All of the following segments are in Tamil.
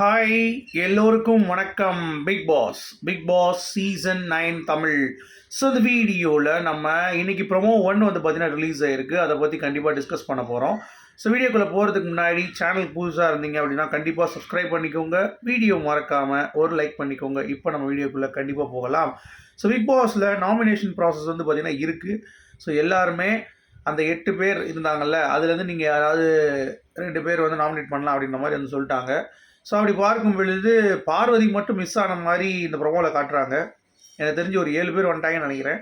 ஹாய் எல்லோருக்கும் வணக்கம். Bigg Boss Bigg Boss season nine Tamil. So இந்த வீடியோவில் நம்ம இன்னைக்கு ப்ரோமோ ஒன் வந்து பார்த்திங்கன்னா ரிலீஸ் ஆகிருக்கு அதை பற்றி கண்டிப்பாக டிஸ்கஸ் பண்ண போகிறோம் ஸோ வீடியோக்குள்ளே போகிறதுக்கு முன்னாடி சேனல் புதுசாக இருந்தீங்க அப்படின்னா கண்டிப்பாக சப்ஸ்கிரைப் பண்ணிக்கோங்க. வீடியோ மறக்காமல் ஒரு லைக் பண்ணிக்கோங்க. இப்போ நம்ம வீடியோக்குள்ளே கண்டிப்பாக போகலாம். ஸோ பிக் பாஸில் நாமினேஷன் ப்ராசஸ் வந்து பார்த்திங்கன்னா இருக்குது ஸோ எல்லாருமே அந்த எட்டு பேர் இருந்தாங்கல்ல அதுலேருந்து நீங்கள் யாராவது ரெண்டு பேர் வந்து நாமினேட் பண்ணலாம் அப்படின்ற மாதிரி வந்து சொல்லிட்டாங்க. ஸோ அப்படி பார்க்கும் பொழுது பார்வதி மட்டும் மிஸ் ஆன மாதிரி இந்த ப்ரொமோவில் காட்டுறாங்க. எனக்கு தெரிஞ்சு ஒரு ஏழு பேர் வந்துட்டாங்கன்னு நினைக்கிறேன்.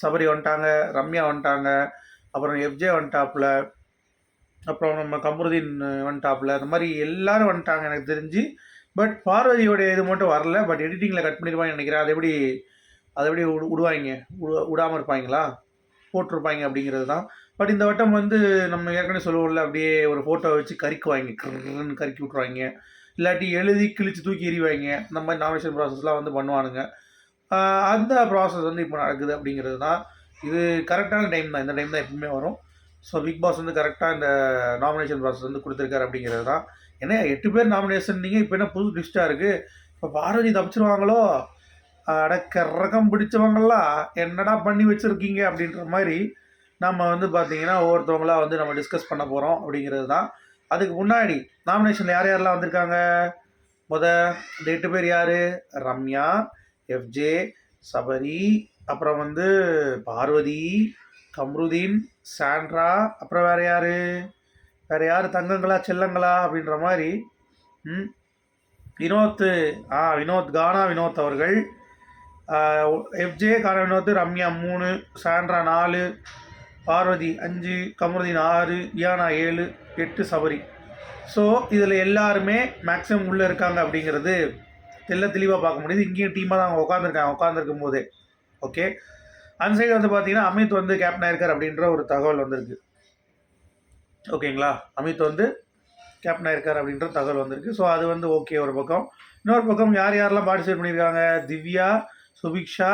சபரி வந்துட்டாங்க ரம்யா வந்துட்டாங்க அப்புறம் எஃப்ஜே வந்துட்டாப்புல அப்புறம் நம்ம கமருதீன் வந்துட்டாப்புல அந்த மாதிரி எல்லாரும் வந்துட்டாங்க எனக்கு தெரிஞ்சு. பட் பார்வதியோடைய இது மட்டும் வரல. பட் எடிட்டிங்கில் கட் பண்ணிடுவாங்கன்னு நினைக்கிறேன். அதை எப்படி அதை எப்படி விடுவாங்க விடாமல் இருப்பாங்களா? போட்டிருப்பாங்க அப்படிங்கிறது தான். பட் இந்த வட்டம் வந்து நம்ம ஏற்கனவே சொல்லுவோம்ல அப்படியே ஒரு ஃபோட்டோ வச்சு கறிக்குவாங்க கருன்னு கறிக்கி விட்ருவாங்க இல்லாட்டி எழுதி கிழிச்சு தூக்கி எறிவாங்க இந்த மாதிரி நாமினேஷன் ப்ராசஸ்லாம் வந்து பண்ணுவானுங்க. அந்த ப்ராசஸ் வந்து இப்போ நடக்குது அப்படிங்கிறது தான். இது கரெக்டான டைம் தான். இந்த டைம் தான் எப்பவுமே வரும். ஸோ பிக் பாஸ் வந்து கரெக்டாக இந்த நாமினேஷன் ப்ராசஸ் வந்து கொடுத்துருக்காரு அப்படிங்கிறது தான். ஏன்னா எட்டு பேர் நாமினேஷன் நீங்கள் இப்போ என்ன புது லிஸ்ட்டாக இருக்குது இப்போ பார்வதி தப்பிச்சிருவாங்களோ? அடக்கரகம் பிடிச்சவங்களாம் என்னடா பண்ணி வச்சுருக்கீங்க அப்படின்ற மாதிரி நம்ம வந்து பார்த்தீங்கன்னா ஒவ்வொருத்தவங்களா வந்து நம்ம டிஸ்கஸ் பண்ண போகிறோம் அப்படிங்கிறது தான். அதுக்கு முன்னாடி நாமினேஷனில் யார் யாரெல்லாம் வந்திருக்காங்க? முத இந்த எட்டு பேர் யார்? ரம்யா எஃப்ஜே சபரி அப்புறம் வந்து பார்வதி கம்ருதீன் சாண்ட்ரா அப்புறம் வேறு யார்? வேறு யார்? தங்கங்களா செல்லங்களா அப்படின்ற மாதிரி ம் வினோத் ஆ வினோத் கானா வினோத் அவர்கள். எஃப்ஜே கானா வினோத் ரம்யா மூணு சாண்ட்ரா நாலு பார்வதி அஞ்சு கமருதீன் ஆறு வியானா ஏழு எட்டு சபரி ஸோ இதில் எல்லாருமே மேக்ஸிமம் உள்ளே இருக்காங்க அப்படிங்கிறது தெல்ல தெளிவாக பார்க்க முடியுது. இங்கேயும் டீமாக தான் அவங்க உட்காந்துருக்காங்க உட்காந்துருக்கும் போதே. ஓகே அந்த சைடு வந்து பார்த்தீங்கன்னா அமித் வந்து கேப்டன் ஆயிருக்கார் அப்படின்ற ஒரு தகவல் வந்திருக்கு. ஓகேங்களா அமித் வந்து கேப்டன் ஆயிருக்கார் அப்படின்ற தகவல் வந்திருக்கு. ஸோ அது வந்து ஓகே ஒரு பக்கம். இன்னொரு பக்கம் யார் யாரெல்லாம் பார்ட்டிசிபேட் பண்ணியிருக்காங்க? திவ்யா சுபிக்ஷா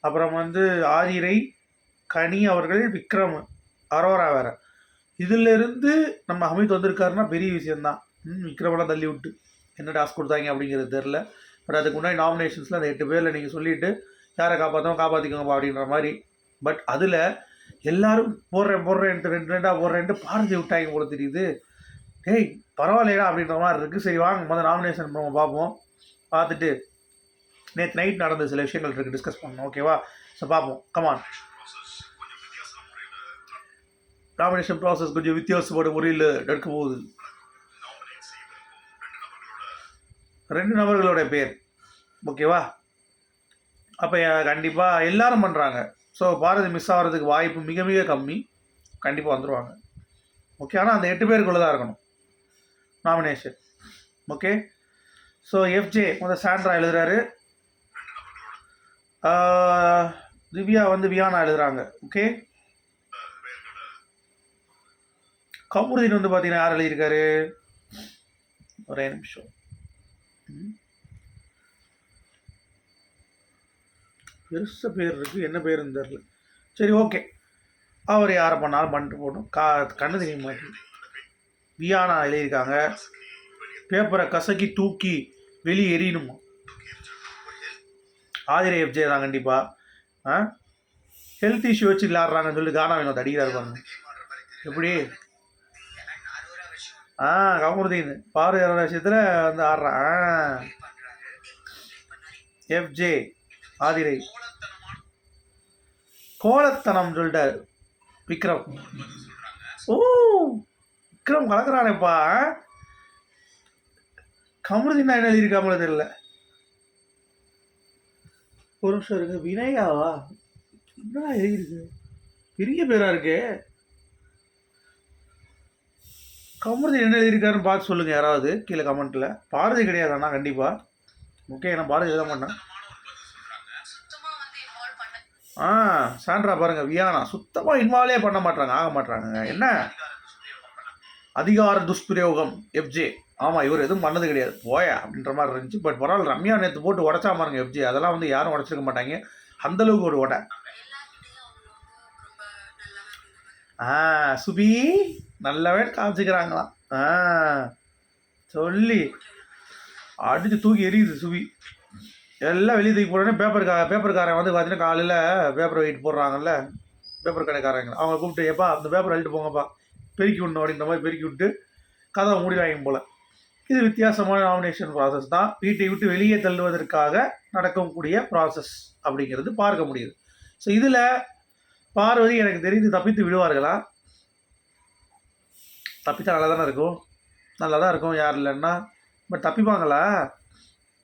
அப்புறம் வந்து ஆதிரை கனி அவர்கள் விக்ரம் அரோரா வேறு. இதிலிருந்து நம்ம அமித் வந்திருக்காருன்னா பெரிய விஷயம்தான். ம் விக்ரமெல்லாம் தள்ளி விட்டு. என்ன டாஸ்க் கொடுத்தாங்க அப்படிங்கிறது தெரில பட் அதுக்கு முன்னாடி நாமினேஷன்ஸில் அந்த எட்டு பேரில் நீங்கள் சொல்லிவிட்டு யாரை காப்பாற்றணும் காப்பாற்றிக்கோங்கப்பா அப்படின்ற மாதிரி. பட் அதில் எல்லாரும் போடுறேன் போடுறேன் ரெண்டு ரெண்டாக போடுறேன்ட்டு பாரதி விட்டாங்க போல தெரியுது. டேய் பரவாயில்லையா அப்படின்ற மாதிரி இருக்குது சரி வாங்க முதல் நாமினேஷன் நம்ம பார்ப்போம். பார்த்துட்டு நேற்று நைட் நடந்த சில விஷயங்கள் இருக்குது டிஸ்கஸ் பண்ணணும். ஓகேவா ஸோ பார்ப்போம். கமான் நாமினேஷன் ப்ராசஸ் கொஞ்சம் வித்தியாசப்பட முறையில் நடக்க போகுது ரெண்டு நபர்களோட பேர். ஓகேவா அப்போ கண்டிப்பாக எல்லாரும் பண்ணுறாங்க ஸோ பாரதி மிஸ் ஆகிறதுக்கு வாய்ப்பு மிக மிக கம்மி. கண்டிப்பாக வந்துடுவாங்க ஓகே ஆனால் அந்த எட்டு பேருக்குள்ளே தான் இருக்கணும். நாமினேஷன் ஓகே ஸோ எஃப்ஜே முதல் சாண்ட்ரா எழுதுறாரு. திவ்யா வந்து வியானா எழுதுகிறாங்க ஓகே கமருதீன் வந்து பார்த்தீங்கன்னா யார் எழுதியிருக்காரு? ஒரே நிமிஷம். பெருச பேர் இருக்குது என்ன பேருன்னு தெரில சரி ஓகே. அவர் யாரை பண்ணாலும் பண்ணிட்டு போட்டோம் கா கண்ணு தெரிய மாட்டேங்குது வியானா எழுதியிருக்காங்க. பேப்பரை கசக்கி தூக்கி வெளியே எறியணுமா? ஆதிரை எஃப்ஜே தான் கண்டிப்பாக ஆ? ஹெல்த் இஷ்யூ வச்சு விளாட்றாங்கன்னு சொல்லி கானா வினோத் அடிக்கிறாரு பாருங்க. எப்படி? ஆ கமருதீன் பாரு விஷயத்தில் வந்து ஆடுறான் எஃப்ஜே ஆதிரை. கோலத்தனம் சொல்லிட்டார். விக்ரம். ஓ விக்ரம் கலக்குறானேப்பா. கமருதீன் என்ன எழுதியிருக்காமல தெரியல. ஒரு நிமிஷம் இருக்கு வினயாவா? என்ன எழுதியிருக்கு? பெரிய பேராக இருக்கு. கமருதி என்ன எழுதியிருக்காருன்னு பார்த்து சொல்லுங்க யாராவது கீழே கமெண்ட்ல. பாரதி கிடையாது அண்ணா கண்டிப்பா. ஓகே நான் பாரதி எழுத மாட்டேன். ஆ சாண்ட்ரா பாருங்க வியானா. சுத்தமாக இன்வால்வே பண்ண மாட்டாங்க ஆக மாட்டாங்க என்ன? அதிகார துஷ்பிரயோகம் எஃப்ஜே. ஆமாம் இவர் எதுவும் பண்ணது கிடையாது. போயா அப்படின்ற மாதிரி இருந்துச்சு. பட் பரவாயில்ல ரம்யா நேற்று போட்டு உடச்சா பாருங்க எஃப்ஜே. அதெல்லாம் வந்து யாரும் உடச்சிருக்க மாட்டாங்க. அந்த அளவுக்கு ஒரு உடை. ஆ சுபி நல்லாவே காமிச்சிக்கிறாங்களாம் ஆ சொல்லி. அடித்து தூக்கி எரியுது சுபி. எல்லாம் வெளியே தூக்கி போடனே பேப்பர் கா பேப்பர்காரன் வந்து பார்த்தீங்கன்னா காலையில் பேப்பர் வெயிட் போடுறாங்கல்ல பேப்பர் கடைக்காரங்க. அவங்க கூப்பிட்டு எப்பா அந்த பேப்பர் அள்ளிட்டு போங்கப்பா. பெருக்கி விடணும் அப்படின்ற மாதிரி பெருக்கி விட்டு கதவை மூடிவாங்க போல். இது வித்தியாசமான நாமினேஷன் ப்ராசஸ் தான். வீட்டை விட்டு வெளியே தள்ளுவதற்காக நடக்கக்கூடிய ப்ராசஸ் அப்படிங்கிறது பார்க்க முடியுது. ஸோ இதில் பார்வதி எனக்கு தெரிந்து தப்பித்து விடுவார்களா? தப்பித்தா நல்லா தானே இருக்கும்? நல்லா தான் இருக்கும் யார் இல்லைன்னா. பட் தப்பிப்பாங்களா?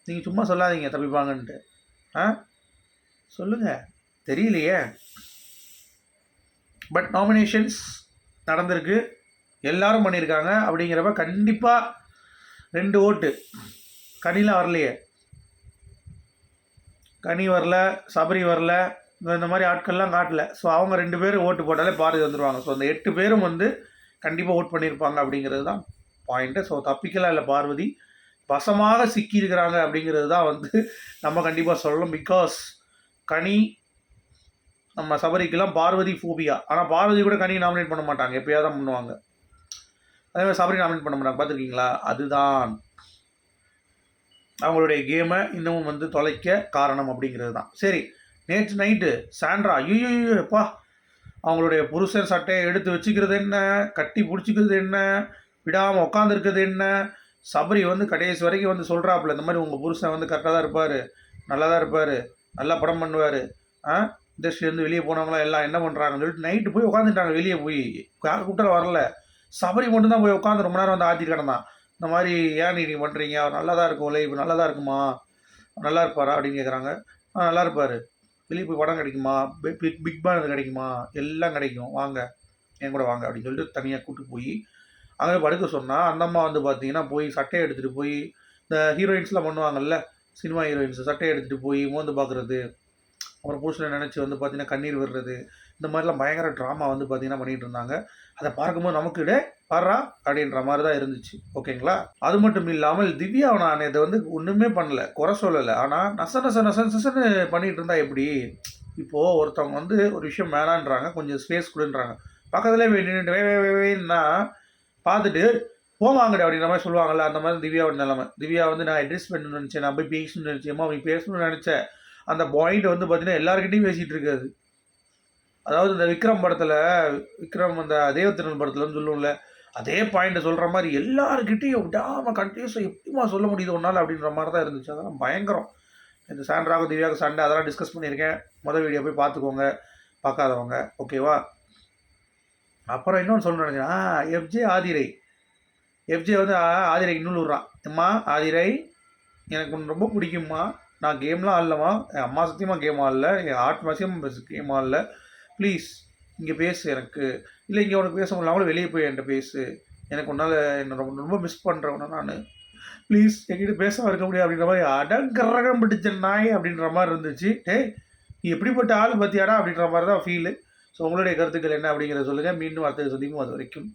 நீங்கள் சும்மா சொல்லாதீங்க தப்பிப்பாங்கன்ட்டு. ஆ? சொல்லுங்கள் தெரியலையே. பட் நாமினேஷன்ஸ் நடந்திருக்கு. எல்லாரும் பண்ணியிருக்காங்க. அப்படிங்கிறப்ப கண்டிப்பாக ரெண்டு ஓட்டு. கனிலாம் வரலையே. கனி வரல சபரி வரல இந்த- இந்த மாதிரி ஆட்கள்லாம் காட்டல. ஸோ அவங்க ரெண்டு பேரும் ஓட்டு போட்டாலே பாரதி வந்துடுவாங்க ஸோ அந்த எட்டு பேரும் வந்து கண்டிப்பாக ஓட் பண்ணியிருப்பாங்க அப்படிங்கிறது தான் பாயிண்ட்டு ஸோ தப்பிக்கலாம் இல்லை பார்வதி. வசமாக சிக்கியிருக்கிறாங்க அப்படிங்கிறது தான் வந்து நம்ம கண்டிப்பாக சொல்லணும். பிகாஸ் கனி நம்ம சபரிக்கெல்லாம் பார்வதி ஃபோபியா ஆனால் பார்வதி கூட கனி நாமினேட் பண்ண மாட்டாங்க. எப்பயாவது தான் பண்ணுவாங்க. அதே மாதிரி சபரி நாமினேட் பண்ண மாட்டாங்க. பார்த்துருக்கீங்களா? அதுதான் அவங்களுடைய கேமை இன்னமும் வந்து தொலைக்க காரணம் அப்படிங்கிறது தான். சரி. நேற்று நைட்டு சாண்ட்ரா ஐயோப்பா அவங்களுடைய புருஷன் சட்டையை எடுத்து வச்சுக்கிறது என்ன? கட்டி பிடிச்சிக்கிறது என்ன? விடாமல் உட்காந்துருக்கிறது என்ன? சபரி வந்து கடைசி வரைக்கும் வந்து சொல்கிறாப்புல இந்த மாதிரி உங்கள் புருஷன் வந்து கரெக்டாக தான் இருப்பார் நல்லா தான் இருப்பார் நல்லா படம் பண்ணுவார் ஆ? இண்டஸ்ட்ரியிலேருந்து வெளியே போனவங்களாம் எல்லாம் என்ன பண்ணுறாங்கன்னு சொல்லிட்டு நைட்டு போய் உட்காந்துட்டாங்க வெளியே போய். யார் கூட்டம் வரல. சபரி மட்டும் தான் போய் உட்காந்து ரொம்ப நேரம் வந்து ஆத்தி கிடந்தான். இந்த மாதிரி ஏன் நீ பண்ணுறீங்க அவர் நல்லா தான் இருக்கும் லைஃப் நல்லா தான் இருக்குமா? நல்லா இருப்பாரா அப்படின்னு கேட்குறாங்க ஆ நல்லா இருப்பார். வெளியே போய் படம் கிடைக்குமா? பிக் பிக் பிக் பான் கிடைக்குமா? எல்லாம் கிடைக்கும். வாங்க. என் கூட வாங்க அப்படின்னு சொல்லிட்டு தனியாக கூட்டு போய் அங்கே படுக்க சொன்னால் அந்த அம்மா வந்து பார்த்தீங்கன்னா போய் சட்டையை எடுத்துகிட்டு போய் இந்த ஹீரோயின்ஸ்லாம் பண்ணுவாங்கல்ல சினிமா ஹீரோயின்ஸ் சட்டையை எடுத்துகிட்டு போய் மோந்து பார்க்குறது அப்புறம் புருஷனை நினச்சி வந்து பார்த்தீங்கன்னா கண்ணீர் விடுறது இந்த மாதிரிலாம் பயங்கர ட்ராமா வந்து பார்த்தீங்கன்னா பண்ணிகிட்டு இருந்தாங்க. அதை பார்க்கும்போது நமக்கு இடே பாரா அப்படின்ற மாதிரி தான் இருந்துச்சு. ஓகேங்களா? அது மட்டும் இல்லாமல் திவ்யாவை நான் இதை வந்து ஒன்றுமே பண்ணல. குறை சொல்லலை. ஆனால் நச நச நச நசன்னு பண்ணிகிட்டு இருந்தா எப்படி? இப்போது ஒருத்தவங்க வந்து ஒரு விஷயம் வேணான்றாங்க. கொஞ்சம் ஸ்பேஸ் கொடுன்றாங்க. பக்கத்துலேயே போய் வே வே, பார்த்துட்டு போவாங்கடி அப்படின்ற மாதிரி சொல்லுவாங்கல்ல அந்த மாதிரி திவ்யாவோட நிலைமை. திவ்யா வந்து நான் அட்ரஸ் பண்ணணும்னு நினச்சேன். நான் போய் பேசணும்னு நினச்சேன். அவங்க பேசணும்னு நினச்சேன் அந்த பாயிண்ட் வந்து பார்த்தீங்கன்னா எல்லாருக்கிட்டையும் பேசிகிட்டு இருக்காது. அதாவது இந்த விக்ரம் படத்தில் விக்ரம் அந்த தேவத்திரன் படத்துலன்னு சொல்லுவோம்ல அதே பாயிண்ட்டை சொல்கிற மாதிரி எல்லாருக்கிட்டையும் விடாமல் கண்டினியூஸாக எப்படிமா சொல்ல முடியுது ஒன்றால் அப்படின்ற மாதிரி தான் இருந்துச்சு. அதெல்லாம் பயங்கரம். இந்த சாண்ட்ராக திவ்யாவுக்கு சண்டை அதெல்லாம் டிஸ்கஸ் பண்ணியிருக்கேன். முதல் வீடியோ போய் பார்த்துக்கோங்க. பார்க்காதவங்க. ஓகேவா அப்புறம் இன்னொன்று சொல்ல நினைச்சேன் ஆ எஃப்ஜே ஆதிரை. எஃப்ஜே வந்து ஆதிரை இன்னொன்று விட்றான் அம்மா ஆதிரை எனக்கு ஒன்று ரொம்ப பிடிக்கும்மா. நான் கேம்லாம் ஆடலம்மா. என் அம்மா சத்தியமாக கேம் ஆடல. என் ஆர்ட் மாசியம் கேம் ஆடல. ப்ளீஸ் இங்கே பேசு எனக்கு. இல்லை இங்கே உனக்கு பேச முடியல அவங்களும் வெளியே போய் என்கிட்ட பேசு. எனக்கு உன்னால் என்ன ரொம்ப ரொம்ப மிஸ் பண்ணுறவன நான். ப்ளீஸ் என்கிட்ட பேச இருக்க முடியாது அப்படின்ற மாதிரி அடங்கரகம் பிடிச்ச நாய் அப்படின்ற மாதிரி இருந்துச்சு. டேய் நீ எப்படிப்பட்ட ஆள் பற்றியாடா அப்படின்ற மாதிரி தான் ஃபீலு ஸோ உங்களுடைய கருத்துக்கள் என்ன அப்படிங்கிறத சொல்லுங்கள் மீண்டும் வார்த்தை சந்திக்கும் அது வரைக்கும்